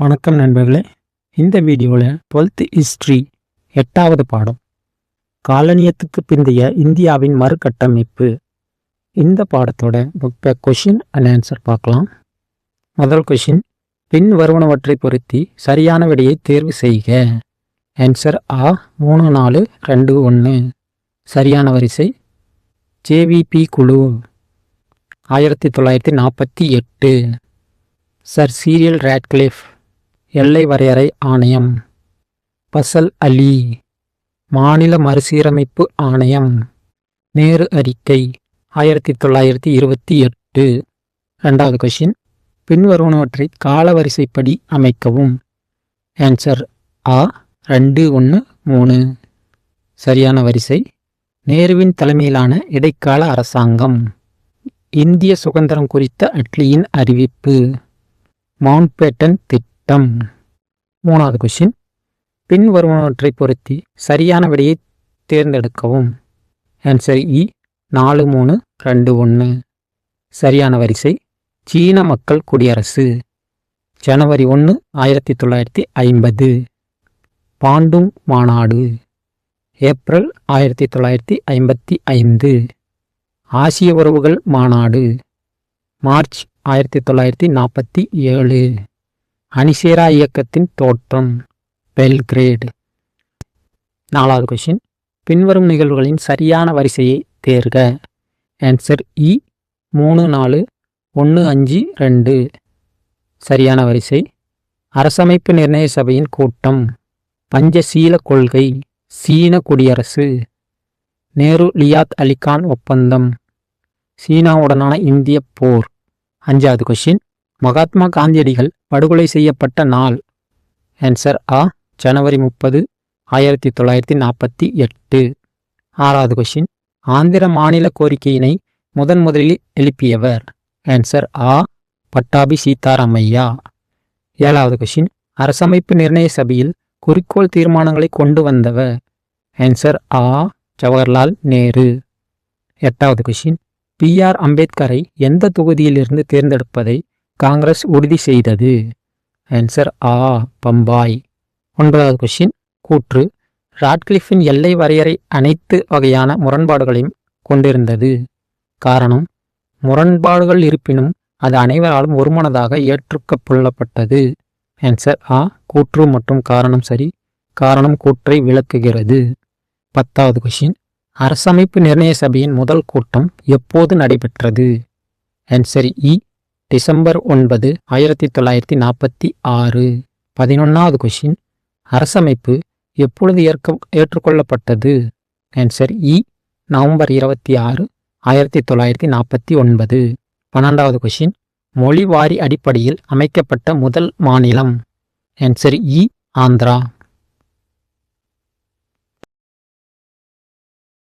வணக்கம் நண்பர்களே. இந்த வீடியோவில் டுவெல்த் ஹிஸ்ட்ரி எட்டாவது பாடம். காலனியத்துக்கு பிந்தைய இந்தியாவின் மறுகட்டமைப்பு. இந்த பாடத்தோட இப்போ கொஷின் அண்ட் ஆன்சர் பார்க்கலாம். முதல் கொஷின் பின் வருவனவற்றை பொருத்தி சரியான விடையை தேர்வு செய்க. ஆன்சர் ஆ மூணு நாலு ரெண்டு ஒன்று சரியான வரிசை ஜேவிபி குழு. ஆயிரத்தி தொள்ளாயிரத்தி நாற்பத்தி எட்டு. சர் சீரியல் ரேட்கிளிஃப் எல்லை வரையறை ஆணையம். பசல் அலி. மாநில மறுசீரமைப்பு ஆணையம். நேரு அறிக்கை ஆயிரத்தி தொள்ளாயிரத்தி இருபத்தி எட்டு. ரெண்டாவது கொஷின் பின்வருவனவற்றை காலவரிசைப்படி அமைக்கவும். ஆன்சர் ஆ ரெண்டு ஒன்று மூணு. சரியான வரிசை. நேருவின் தலைமையிலான இடைக்கால அரசாங்கம். இந்திய சுதந்திரம் குறித்த அட்லியின் அறிவிப்பு. மவுண்ட் பேட்டன் திட்டம். மூணாவது கொஷின் பின்வருவனவற்றை பொருத்தி சரியான விடையை தேர்ந்தெடுக்கவும். ஆன்சர் இ e, நாலு மூணு ரெண்டு ஒன்று சரியான வரிசை சீன மக்கள் குடியரசு. ஜனவரி ஒன்று ஆயிரத்தி தொள்ளாயிரத்தி ஐம்பது. பாண்டும் மாநாடு. ஏப்ரல் ஆயிரத்தி தொள்ளாயிரத்தி ஐம்பத்தி ஐந்து. ஆசிய உறவுகள் மாநாடு. மார்ச் ஆயிரத்தி தொள்ளாயிரத்தி நாற்பத்தி ஏழு. அணிசேரா இயக்கத்தின் தோற்றம். பெல்கிரேடு நாலாவது கொஷின் பின்வரும் நிகழ்வுகளின் சரியான வரிசையை தேர்க. ஆன்சர் இ e, மூணு நாலு ஒன்று அஞ்சு ரெண்டு. சரியான வரிசை. அரசமைப்பு நிர்ணய சபையின் கூட்டம். பஞ்சசீல கொள்கை. சீன குடியரசு. நேரு லியாத் அலிகான் ஒப்பந்தம். சீனாவுடனான இந்திய போர். அஞ்சாவது கொஷின் மகாத்மா காந்தியடிகள் படுகொலை செய்யப்பட்ட நாள். ஆன்சர் ஆ ஜனவரி முப்பது ஆயிரத்தி தொள்ளாயிரத்தி நாற்பத்தி எட்டு. ஆறாவது கொஷின் ஆந்திர மாநில கோரிக்கையினை முதன் முதலில் எழுப்பியவர். ஆன்சர் ஆ பட்டாபி சீதாராமையா. ஏழாவது கொஷின் அரசமைப்பு நிர்ணய சபையில் குறிக்கோள் தீர்மானங்களை கொண்டு வந்தவர். ஆன்சர் ஆ ஜவஹர்லால் நேரு. எட்டாவது கொஷின் பி ஆர் அம்பேத்கரை எந்த தொகுதியிலிருந்து தேர்ந்தெடுப்பதை காங்கிரஸ் உறுதி செய்தது. ஆன்சர் ஆ பம்பாய். ஒன்பதாவது கொஷின் கூற்று. ராட்கிளிஃபின் எல்லை வரையறை அனைத்து வகையான முரண்பாடுகளையும் கொண்டிருந்தது. காரணம் முரண்பாடுகள் இருப்பினும் அது அனைவராலும் ஒருமனதாக ஏற்றுக்கொள்ளப்பட்டது ஆன்சர் ஆ கூற்று மற்றும் காரணம் சரி. காரணம் கூற்றை விளக்குகிறது. பத்தாவது கொஷின் அரசமைப்பு நிர்ணய சபையின் முதல் கூட்டம் எப்போது நடைபெற்றது? ஆன்சர் இ e, டிசம்பர் ஒன்பது ஆயிரத்தி தொள்ளாயிரத்தி நாற்பத்தி ஆறு. பதினொன்றாவது கொஷின் அரசமைப்பு எப்பொழுது ஏற்க ஏற்றுக்கொள்ளப்பட்டது? ஆன்சர் இ e, நவம்பர் இருபத்தி ஆறு ஆயிரத்தி தொள்ளாயிரத்தி நாற்பத்தி ஒன்பது. பன்னெண்டாவது கொஷின் மொழிவாரி அடிப்படையில் அமைக்கப்பட்ட முதல் மாநிலம். ஆன்சர் இ e, ஆந்திரா.